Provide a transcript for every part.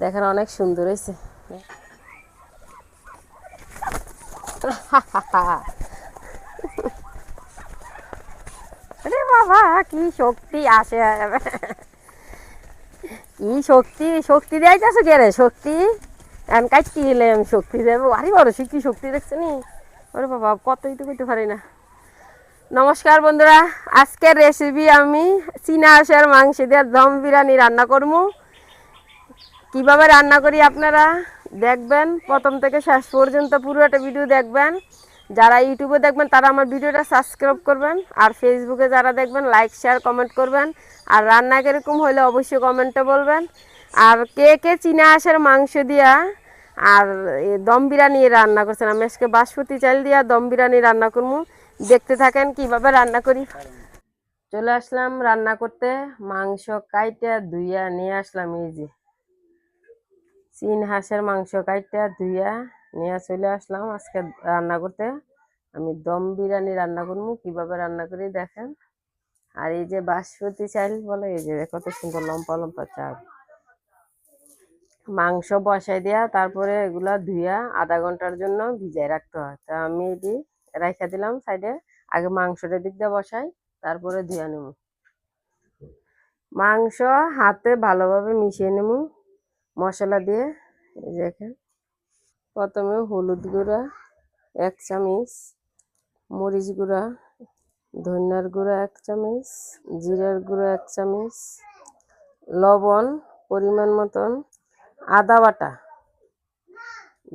দেখেন অনেক সুন্দর হয়েছে। বাবা, কি শক্তি আসে কি শক্তি শক্তি দেয়াইতেছো কে রে? শক্তি? আমি কাটতে এলাম শক্তি দেবো। আরে বড় সে কি শক্তি দেখছে ওরে বাবা, কতই তো করতে পারি না। নমস্কার বন্ধুরা, আজকের রেসিপি আমি চীনা হাঁসের মাংস দিয়ে দম বিরিয়ানি রান্না করব কীভাবে রান্না করি আপনারা দেখবেন? প্রথম থেকে শেষ পর্যন্ত পুরো একটা ভিডিও দেখবেন। যারা ইউটিউবে দেখবেন, তারা আমার ভিডিওটা সাবস্ক্রাইব করবেন। আর ফেসবুকে যারা দেখবেন লাইক শেয়ার কমেন্ট করবেন। আর রান্না কীরকম হলে অবশ্যই কমেন্টে বলবেন। আর কে কে চীনা হাঁসের মাংস দিয়া আর দম বিরিয়ানি রান্না করছেন? আমি আজকে বাসমতি চাল দিয়া দম বিরিয়ানি রান্না করব। দেখতে থাকেন কীভাবে রান্না করি। চলে আসলাম রান্না করতে। মাংস কাইটা ধুইয়া নিয়ে আসলাম, এই যে। চীন হাঁসের মাংস কাইটা ধুইয়া নিয়ে চলে আসলাম আজকে রান্না করতে। আমি দম বিরিয়ানি রান্না করব কীভাবে রান্না করি দেখেন। আর এই যে বাসমতি চাল বলে, এই যে কত সুন্দর লম্পা লম্পা চাল। মাংস বসাই দিয়া তারপরে এগুলা ধুইয়া আধা ঘণ্টার জন্য ভিজাই রাখতে হয়। তা আমি এটি রাইখা দিলাম সাইডে, আগে মাংসটা দিক দিয়ে বসাই, তারপরে ধুইয়া নেব মাংস হাতে ভালোভাবে মিশিয়ে নেব মশলা দিয়ে দেখেন। প্রথমে হলুদ গুঁড়া, এক চামচ মরিচ গুঁড়া, ধনিয়ার গুঁড়া এক চামচ, জিরার গুঁড়া এক চামচ, লবণ পরিমাণ মতন, আদা বাটা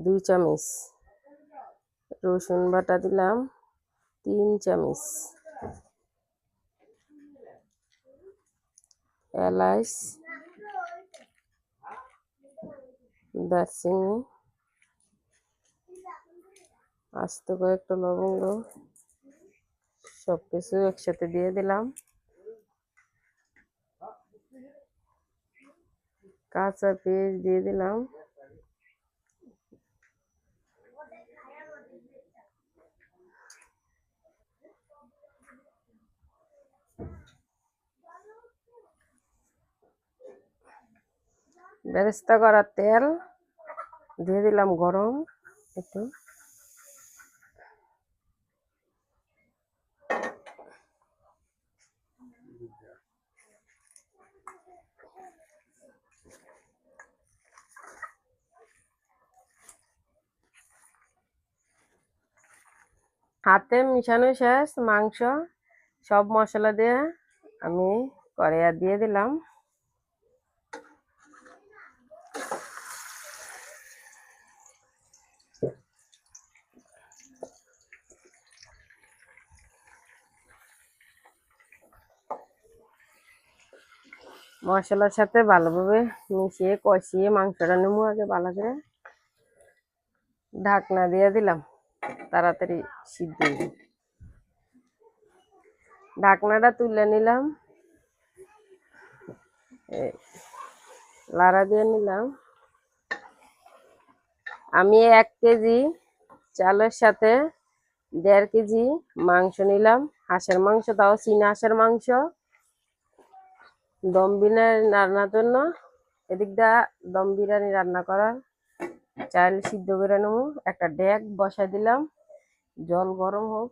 দুই চামচ, রসুন বাটা দিলাম তিন চামচ, এলাচ দারচিনি আস্ত কয়েকটা লবঙ্গ সব কিছু একসাথে দিয়ে দিলাম। কাঁচা পেঁয়াজ দিয়ে দিলাম। বেরেস্তা করা তেল দিয়ে দিলাম গরম একটু। হাতে মিশানো শেষ, মাংস সব মশলা দিয়ে আমি কড়াইয়া দিয়ে দিলাম। মশলার সাথে ভালোভাবে মিশিয়ে কষিয়ে মাংসটা নেব আগে ভালো করে। ঢাকনা দিয়ে দিলাম, তাড়াতাড়ি সিদ্ধ ঢাকনাটা তুলে নিলাম। লাড়া দিয়ে নিলাম। আমি এক কেজি চালের সাথে দেড় কেজি মাংস নিলাম। হাঁসের মাংস, তাও চীনা হাঁসের মাংস। দম বিরিয়ানি রান্নার জন্য এদিক দা দম বিরিয়ানি রান্না করার। চাল সিদ্ধ করে নেব। একটা ডেক বসাই দিলাম। জল গরম হোক।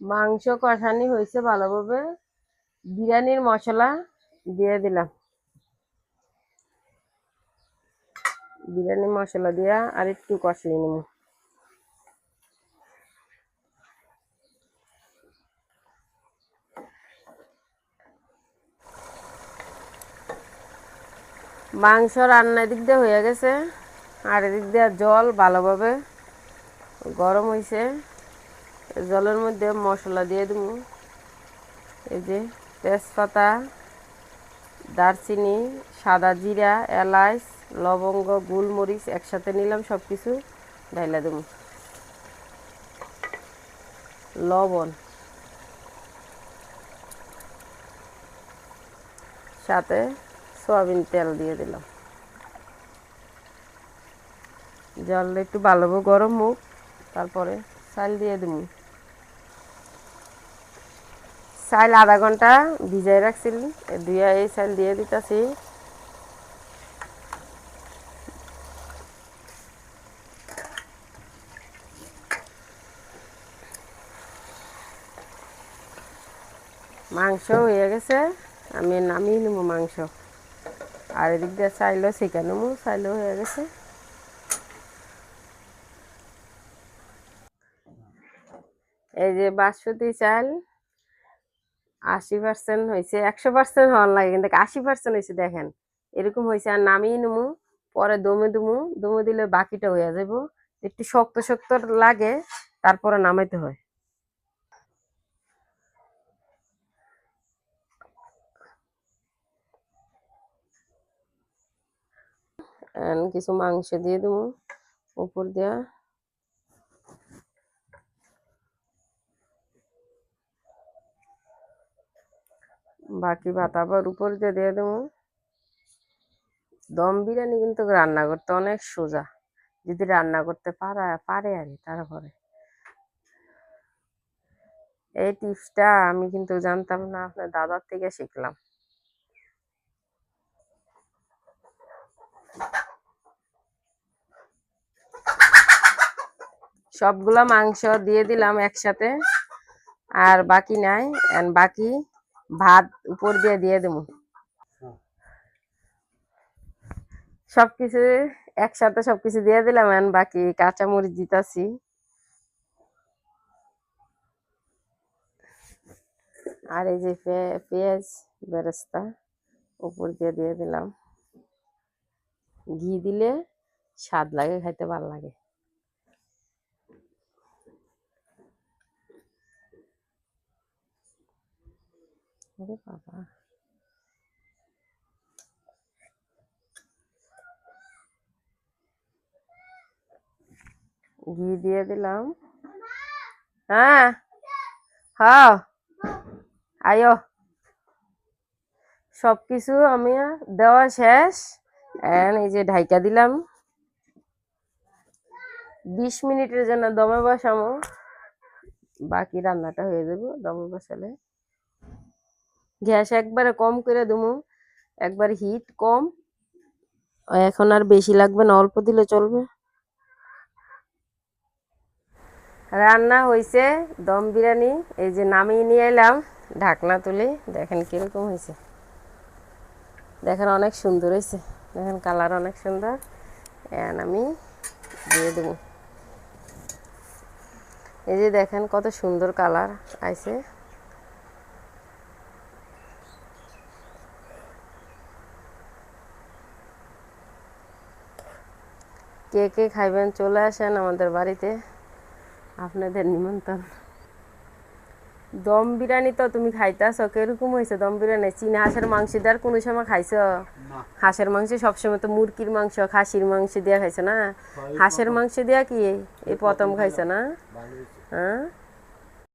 মাংস কষানি হয়েছে ভালোভাবে। বিরিয়ানির মশলা দিয়ে দিলাম। বিরিয়ানি মশলা দিয়া আর একটু কষিয়ে নেব। মাংস রান্না এদিক দিয়ে হয়ে গেছে, আর এদিক দিয়ে জল ভালোভাবে গরম হয়েছে জলের মধ্যে মশলা দিয়ে দেব। এই যে তেজপাতা, দারচিনি, সাদা জিরা এলাচ লবঙ্গ, গোলমরিচ একসাথে নিলাম সব কিছু ঢাইলা দেব। লবণ। সাথে সয়াবিন তেল দিয়ে দিলাম। জল একটু ভালোভাবে গরম হোক, তারপরে চাল দিয়ে দিব। চাইল আধা ঘণ্টা ভিজাই রাখছিল দুইয়া এই চাল দিয়ে দিতেছি। মাংস হয়ে গেছে, আমি নামিয়ে নেব মাংস। আর এদিক দিয়ে চাইলেও শিখে নেব চাইলেও হয়ে গেছে। এই যে বাসমতি চাল, আশি পার্সেন্ট হয়েছে, একশো পার্সেন্ট হওয়ার লাগে। কিন্তু আশি পার্সেন্ট হয়েছে, দেখেন, এরকম হয়েছে, আর নামিয়ে নেব, পরে দমে দুমু দমে দিলে বাকিটা হয়ে যাব। একটু শক্ত শক্ত লাগে, তারপরে নামাইতে হয়। কিছু মাংস দিয়ে দেবো, উপর দিয়া। বাকি ভাত আবার উপর দিয়ে দিয়ে দেবো। দম বিরিয়ানি কিন্তু রান্না করতে অনেক সোজা। যদি রান্না করতে পারা, পারে আর তারপরে। এই টিপসটা আমি কিন্তু জানতাম না, আপনার দাদার থেকে শিখলাম। সবগুলা মাংস দিয়ে দিলাম একসাথে। আর বাকি নাই বাকি ভাত উপর দিয়ে দিয়ে দেবো। সবকিছু একসাথে সবকিছু দিয়ে দিলাম, and বাকি কাঁচামরিচ দিতাছি। আর এই যে পেঁয়াজ বেরেস্তা উপর দিয়ে দিয়ে দিলাম। ঘি দিলে স্বাদ লাগে, খাইতে ভালো লাগে। ওরে বাবা ঘি দিয়ে দিলাম। হ্যাঁ। হ্যাঁ আয়ো। সবকিছু আমি দেওয়া শেষ। এই যে ঢাইকা দিলাম। বিশ মিনিটের জন্য দমে বসামো বাকি রান্নাটা হয়ে যাবে দমে বসালে। গ্যাস একবারে কম করে দেবো, একবার হিট কম। এখন আর বেশি লাগবে না, অল্প দিলে চলবে। রান্না হয়েছে দম বিরিয়ানি, এই যে নামিয়ে নিয়ে এলাম ঢাকনা তুলে, দেখেন কীরকম হয়েছে দেখেন অনেক সুন্দর হয়েছে দেখেন কালার অনেক সুন্দর। এখন আমি দিয়ে দেবো। এই যে দেখেন কত সুন্দর কালার আইছে। কে কে খাইবেন চলে আসেন আমাদের বাড়িতে। আপনাদের নিমন্ত্রণ। দম বিরিয়ানি তো তুমি খাইতেছ কীরকম হয়েছে দম বিরিয়ানি? চীনা হাঁসের মাংস দেওয়ার কোনো সময় খাইছ? হাঁসের মাংস সবসময় তো মুরগির মাংস খাসির মাংস দিয়া খাইছো না? হাঁসের মাংস দিয়া কি এই প্রথম খাইছো না? হ্যাঁ?